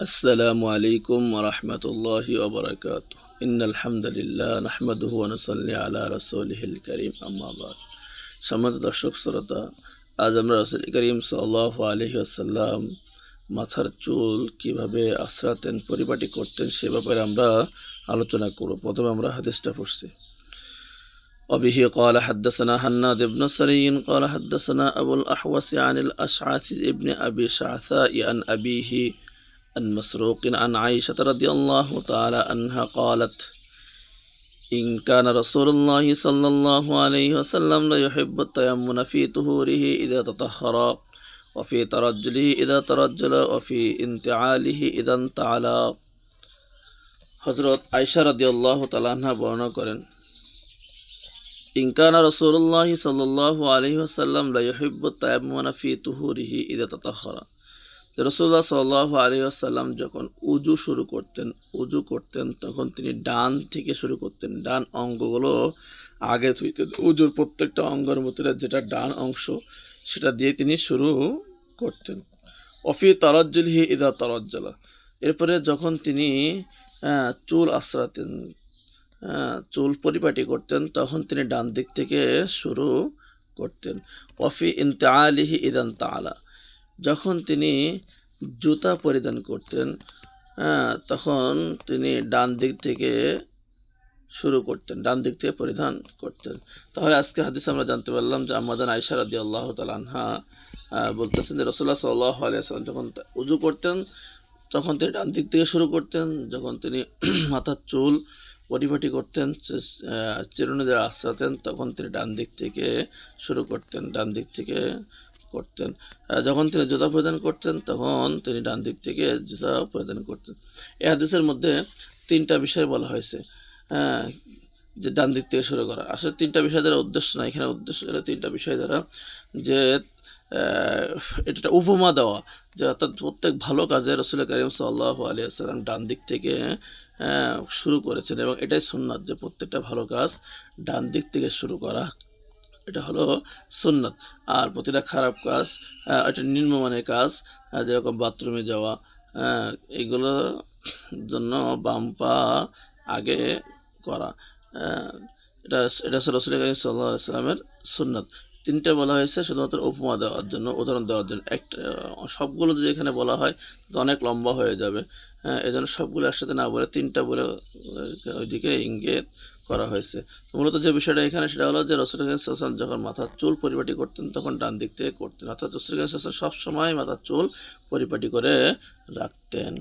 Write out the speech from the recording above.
السلام عليكم ورحمة الله وبركاته إن الحمد لله نحمده ونصلي على رسوله الكريم أما بعد সম্মানিত দর্শক শ্রোতা আজ আমরা রসুল করিম সাল্লাহ আলহি আসাল্লাম মাথার চুল কিভাবে আশ্রাতেন পরিপাটি করতেন সে ব্যাপারে আমরা আলোচনা করব প্রথমে আমরা হাদিসটা পড়ছি وبه قال حدثنا حناد بن سري قال حدثنا أبو الأحوص عن الأشعث ابن أبي شعثاء عن أبيه عن مسروق عن عائشة رضي الله تعالى عنها قالت إن كان رسول الله صلى الله عليه وسلم لا يحب التيمم في طهوره إذا تطهر وفي ترجله إذا ترجل وفي انتعاله إذا انتعل হজরত আয়সা রাদি আল্লাহ তালাহা বর্ণনা করেন ইনকানা রসুল্লাহ সাল্লাহ আলহি আসাল্লাম লাইহিব্বু তায়াম্মুনা ফি তুহুরিহি ইদা তাতাহরা রসুল্লাহ সাল্লাহ আলী আসাল্লাম যখন উজু শুরু করতেন, উজু করতেন, তখন তিনি ডান থেকে শুরু করতেন। ডান অঙ্গগুলো আগে থুইতেন উজুর প্রত্যেকটা অঙ্গের মধ্যে যেটা ডান অংশ, সেটা দিয়ে তিনি শুরু করতেন। অফি তারাজ্জুলহি ইদা তারাজ্জালা। এরপরে যখন তিনি চুল আশ্রাতেন চুল পরিপাটি করতেন, তখন তিনি ডান দিক থেকে শুরু করতেন। অফি ইনতে আলিহি ইদান তালা যখন তিনি জুতা পরিধান করতেন হ্যাঁ তখন তিনি ডান দিক থেকে শুরু করতেন, ডান দিক থেকে পরিধান করতেন। তাহলে আজকে হাদিস আমরা জানতে পারলাম যে আমাদের আয়সা রাদি আল্লাহ তালানহা বলতেছেন যে রসুল্লাহ সাল্লাহ আলিয়াল্লাম যখন উজু করতেন, তখন তিনি ডান দিক থেকে শুরু করতেন, যখন তিনি মাথার চুল পরিপাটি করতেন চিরুনি যারা আশ্রাতেন তখন তিনি ডান দিক থেকে শুরু করতেন, ডান দিক থেকে করতেন। যখন তিনি জুতা পরিধান করতেন, তখন তিনি ডান দিক থেকে জুতা পরিধান করতেন। এ হাদিসের মধ্যে তিনটা বিষয় বলা হয়েছে যে ডান দিক থেকে শুরু করা। আসলে তিনটা বিষয় দ্বারা উদ্দেশ্য না, এখানে উদ্দেশ্য ছিল তিনটা বিষয় দ্বারা যে এটা উপমা দেওয়া, যে অর্থাৎ প্রত্যেক ভালো কাজে রসুল করিম সাল্লাহ আলিয়াল্লাম ডান দিক থেকে শুরু করেছেন এবং এটাই সুন্নাত যে প্রত্যেকটা ভালো কাজ ডান দিক থেকে শুরু করা। এটা হলো সুন্নত। আর প্রতিটা খারাপ কাজ এটা নিম্নমানের কাজ যেরকম বাথরুমে যাওয়া এগুলো জন্য বাম পা আগে করা। এটা এটা হচ্ছে রসুল সাল্লাহ সাল্লামের সুন্নত। তিনটে বলা হয়েছে, শুধুমাত্র উপমা দেওয়ার জন্য, উদাহরণ দেওয়ার জন্য। একটা, সবগুলো যদি এখানে বলা হয় অনেক লম্বা হয়ে যাবে। হ্যাঁ এই জন্য সবগুলো একসাথে না বলে তিনটা বলে ওইদিকে ইঙ্গিত করা হয়েছে। মূলত যে বিষয়টা এখানে, সেটা হলো যে রসুল হাসান যখন মাথার চুল পরিপাটি করতেন, তখন ডান দিক থেকে করতেন। অর্থাৎ রসুল হাসান সবসময় মাথার চুল পরিপাটি করে রাখতেন।